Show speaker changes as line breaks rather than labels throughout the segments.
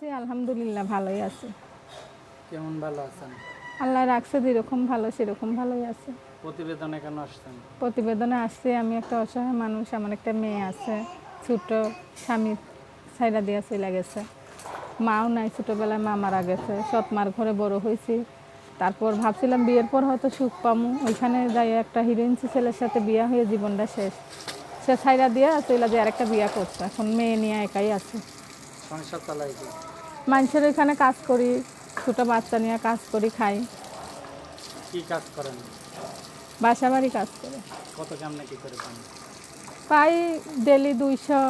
আছি আলহামদুলিল্লাহ ভালোই আছি।
কেমন ভালো আছেন?
আল্লাহ রাখছে যেরকম ভালো সেরকম ভালোই আছে।
প্রতিবেদনে কেন আসছেন?
প্রতিবেদনে আসছে আমি একটা অসহায় মানুষ আমার একটা মেয়ে আছে ছোট স্বামী ছাইরা দিয়ে চলে গেছে। মাও নাই ছোটোবেলায় মা মারা গেছে সৎ মার ঘরে বড় হয়েছি তারপর ভাবছিলাম বিয়ের পর হয়তো সুখ পামু ওইখানে যাই একটা হিরোইনসি ছেলের সাথে বিয়া হয়ে জীবনটা শেষ। সে ছাইরা দিয়ে চলে যে আরেকটা বিয়া করছে এখন মেয়ে নিয়ে একাই আছে।
সংসার চালাই
মানুষের ওইখানে কাজ করি ছোটো বাচ্চা নিয়ে কাজ করি খাই।
কি কাজ করেন?
বাসা বাড়ি কাজ করে।
কত কেমনে কি করে পান?
পাই ডেলি দুইশো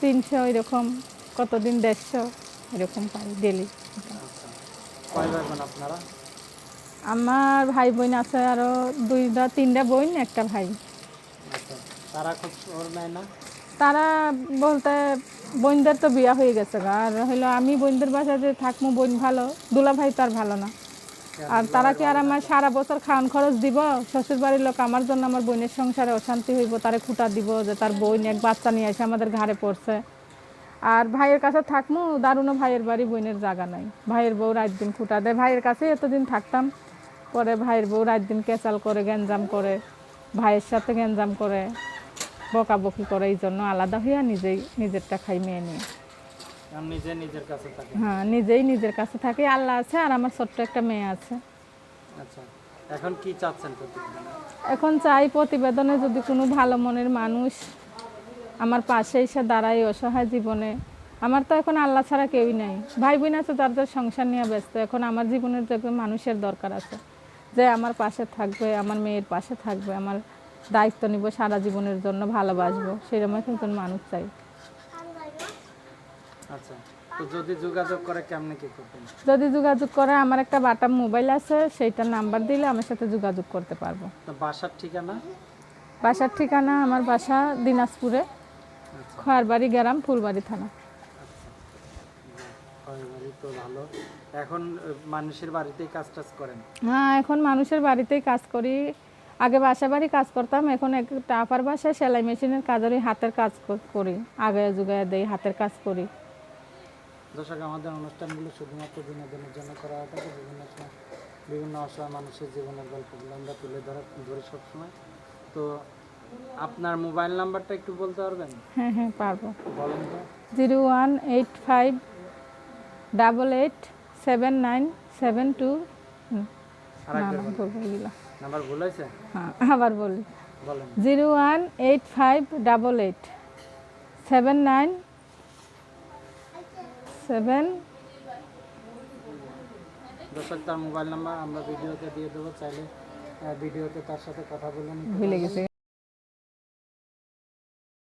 তিনশো এরকম কতদিন দেড়শো এরকম পাই ডেলি।
আপনারা?
আমার ভাই বোন আছে আরও দুইটা তিনটা বোন একটা ভাই।
আচ্ছা তারা না?
তারা বলতে বোনদের তো বিয়া হয়ে গেছে গা। আর হইল আমি বোনদের বাসায় যে থাকব বোন ভালো দুলা ভাই তার ভালো না। আর তারা কি আর আমার সারা বছর খাওয়ান খরচ দিব? শ্বশুর বাড়ির লোক আমার জন্য আমার বোনের সংসারে অশান্তি হইব, তারে খুঁটা দিব যে তার বোন এক বাচ্চা নিয়ে এসে আমাদের ঘাড়ে পড়ছে। আর ভাইয়ের কাছে থাকমু, দারুণও ভাইয়ের বাড়ি, বোনের জায়গা নাই। ভাইয়ের বউ রাত দিন খুঁটা দেয়। ভাইয়ের কাছে এতদিন থাকতাম, পরে ভাইয়ের বউ রাত দিন কেচাল করে, গ্যাঞ্জাম করে, ভাইয়ের সাথে গ্যাঞ্জাম করে। বকাবকি করে এই জন্য আলাদা হইয়া নিজেই নিজেরটা খাই মেয়ে নিয়ে। হ্যাঁ নিজেই নিজের কাছে থাকি। আল্লাহ আছে আর আমার ছোট্ট একটা মেয়ে আছে।
আচ্ছা এখন কি চাচ্ছেন
এখন চাই প্রতিবেদনে যদি কোনো ভালো মনের মানুষ আমার পাশে এসে দাঁড়ায় অসহায় জীবনে। আমার তো এখন আল্লাহ ছাড়া কেউই নাই। ভাই বোন আছে তাদের সংসার নিয়ে ব্যস্ত। এখন আমার জীবনের যে মানুষের দরকার আছে যে আমার পাশে থাকবে আমার মেয়ের পাশে থাকবে আমার দায়িত্ব নিব সারা জীবনের জন্য ভালোবাসবো। সেরকম একজন মানুষ চাই।
আচ্ছা যদি যোগাযোগ করে কেমনে কি করবেন?
যদি যোগাযোগ করে আমার একটা বাটা মোবাইল আছে সেইটার নাম্বার দিলে আমার সাথে যোগাযোগ করতে পারব।
বাসার ঠিকানা?
বাসার ঠিকানা আমার বাসা দিনাজপুরে খয়ারবাড়ি গ্রাম ফুলবাড়ি থানা।
ভালো। এখন মানুষের বাড়িতেই কাজ টাজ করেন?
হ্যাঁ এখন মানুষের বাড়িতেই কাজ করি। আগে বাসা বাড়ি কাজ করতাম এখন একটা আপার বাসায় সেলাই মেশিনের কাজ ওই হাতের কাজ করি আগে যুগায় দেই হাতের কাজ করি।
দর্শক আমাদের অনুষ্ঠানগুলো শুধুমাত্র বিনোদনের জন্য করা হয়ে থাকে বিভিন্ন সময় বিভিন্ন অসহায় মানুষের জীবনের গল্পগুলো আমরা তুলে ধরা ধরি সবসময়। তো আপনার মোবাইল নাম্বারটা একটু বলতে পারবেন?
হ্যাঁ হ্যাঁ পারব।
বলেন তো।
Zero one eight five double eight seven nine seven two
number ভুল হয়েছে?
হ্যাঁ আবার বলি। Zero one eight five double eight seven nine seven.
দর্শক তার মোবাইল নাম্বার আমরা ভিডিওতে দিয়ে দেবো চাইলে ভিডিওতে তার সাথে কথা বলে
ভুলে গেছে।